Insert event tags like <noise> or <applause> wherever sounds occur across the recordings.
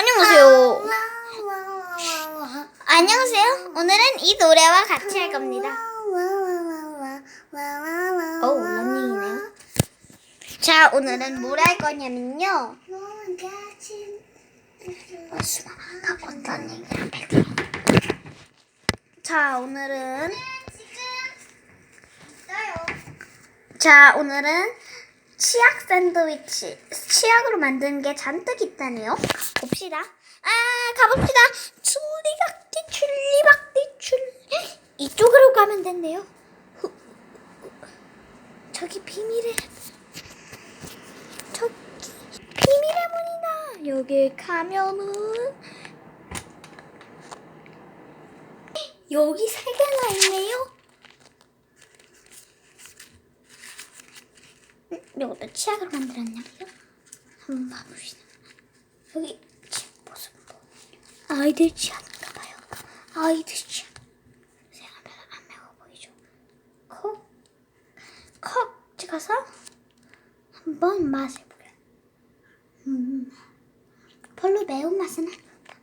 안녕하세요. 안녕하세요. 오늘은 이 노래와 같이 할 겁니다. 오, 런닝이네요. 자, 오늘은 뭘 할 거냐면요. 어? 자, 오늘은 자, 오늘은 치약 샌드위치. 치약으로 만든 게 잔뜩 있다네요. 봅시다. 아, 가봅시다. 줄리박디, 줄리박디, 줄. 이쪽으로 가면 된대요. 후. 저기 비밀의 저기 비밀의 문이다. 여기 가면은 여기 세 개나 있네요. 이것도 치약으로 만들었냐고요? 한번 봐봅시다. 여기? 아이들 치약인가 봐요. 아이들 치약. 제가 별로 안 매워 보이죠? 콕, 콕 찍어서 한번 맛을 보게. 음, 별로 매운 맛은 안 난다.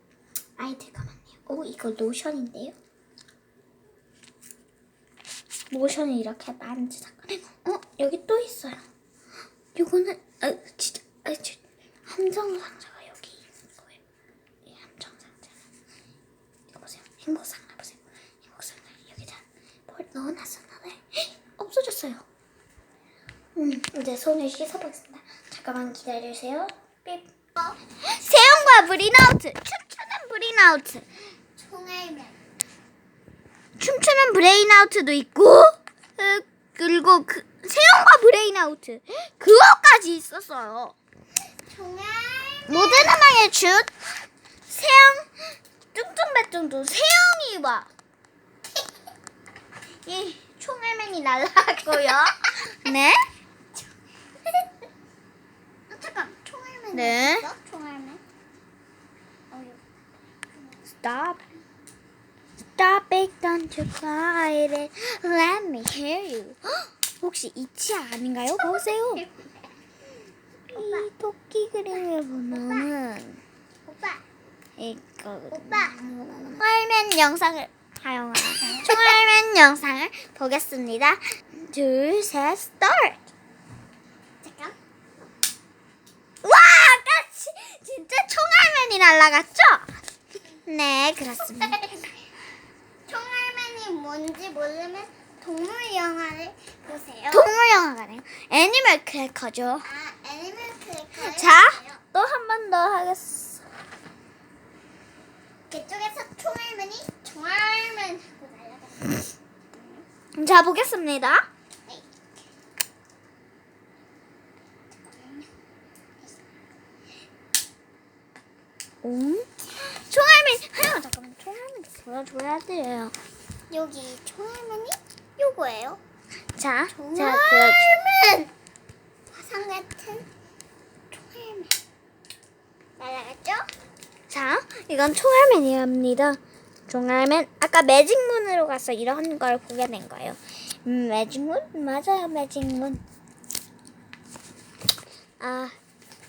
아이들 거 같네요. 오, 이거 로션인데요? 모션을 이렇게 만지다. 어, 여기 또 있어요. 요거는 아 진짜 아 저, 함정 상자가 여기 있는 거예요. 이 함정 상자. 이거 보세요. 행복 상자 보세요. 행복 상자 여기다 뭘 넣어놨었나봐요. <gasps> 없어졌어요. 음 이제 손을 씻어보겠습니다. 잠깐만 기다려주세요. 삐. 세영과 브리나우트 춤추는 브리나우트 총알맨 춤추는 브레인아우트도 있고 으, 그리고 그 세영과 브레인아우트 그거까지 있었어요. 모든 음악의 슛 세영 뚱뚱배뚱도 세영이 봐. <laughs> 이 총알맨이 날라갔고요. <laughs> 네. 아, 잠깐 총알맨 네. 있어? 총알맨 어, 여기. Stop. Stop it, don't you cry it. Let me hear you. 헉, <gasps> 혹시 이치 아닌가요? 보세요. <laughs> 이 토끼 그림을 보면은 오빠 이거 오빠 총알맨 영상을 사용한 총알맨 영상을 보겠습니다. 둘, 셋, 스타트. 잠깐 와, 아까 지, 진짜 총알맨이 날라갔죠? 네, 그렇습니다. <laughs> 총알맨이 뭔지 모르면 동물 영화를 보세요. 동물 영화가네요. 애니멀 크래커죠. 아 애니멀 크래커를 자. 또 한 번 더 하겠어. 그쪽에서 총알맨이 총알맨 하고 날아갔어요. 자, 보겠습니다. 네. 음? 총알맨, 하영 잠깐만, 총알맨 보여줘야 돼요. 여기 총알맨이 요거예요. 자, 자, 자, 총알맨 화상 같은 총알맨 날아갔죠? 자, 이건 총알맨이랍니다. 총알맨, 아까 매직문으로 가서 이런 걸 보게 된 거예요. 음, 매직문? 맞아요, 매직문. 아,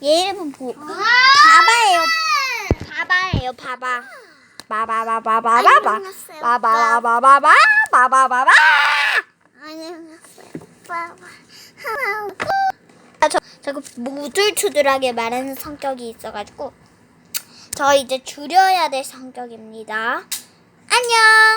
얘 이름은 보, 바바예요. 바바예요, 바바. 바바바바바바바. 바바바바바바. 바바바바. 안녕하세요. 하나. 아, 저, 자꾸 무들투들하게 말하는 성격이 있어가지고 저 이제 줄여야 될 성격입니다. 안녕.